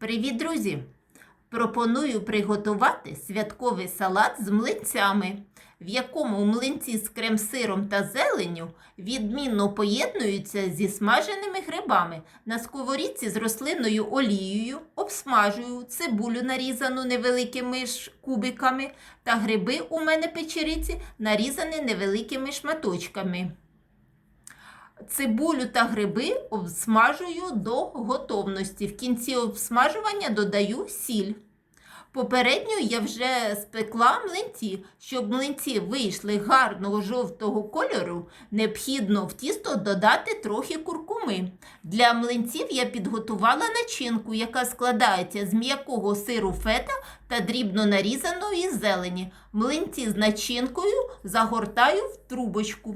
Привіт, друзі! Пропоную приготувати святковий салат з млинцями, в якому млинці з крем-сиром та зеленню відмінно поєднуються зі смаженими грибами. На сковорідці з рослинною олією обсмажую цибулю, нарізану невеликими кубиками, та гриби у мене печериці нарізані невеликими шматочками. Цибулю та гриби обсмажую до готовності. В кінці обсмажування додаю сіль. Попередньо я вже спекла млинці. Щоб млинці вийшли гарного жовтого кольору, необхідно в тісто додати трохи куркуми. Для млинців я підготувала начинку, яка складається з м'якого сиру фета та дрібно нарізаної зелені. Млинці з начинкою загортаю в трубочку.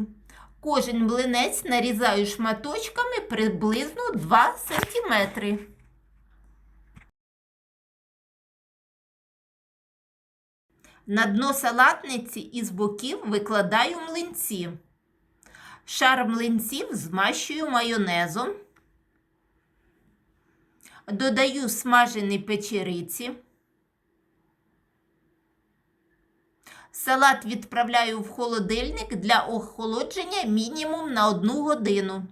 Кожен млинець нарізаю шматочками приблизно 2 см. На дно салатниці із боків викладаю млинці. Шар млинців змащую майонезом. Додаю смажені печериці. Салат відправляю в холодильник для охолодження мінімум на 1 годину.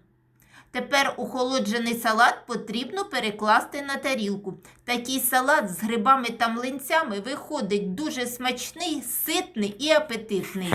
Тепер охолоджений салат потрібно перекласти на тарілку. Такий салат з грибами та млинцями виходить дуже смачний, ситний і апетитний.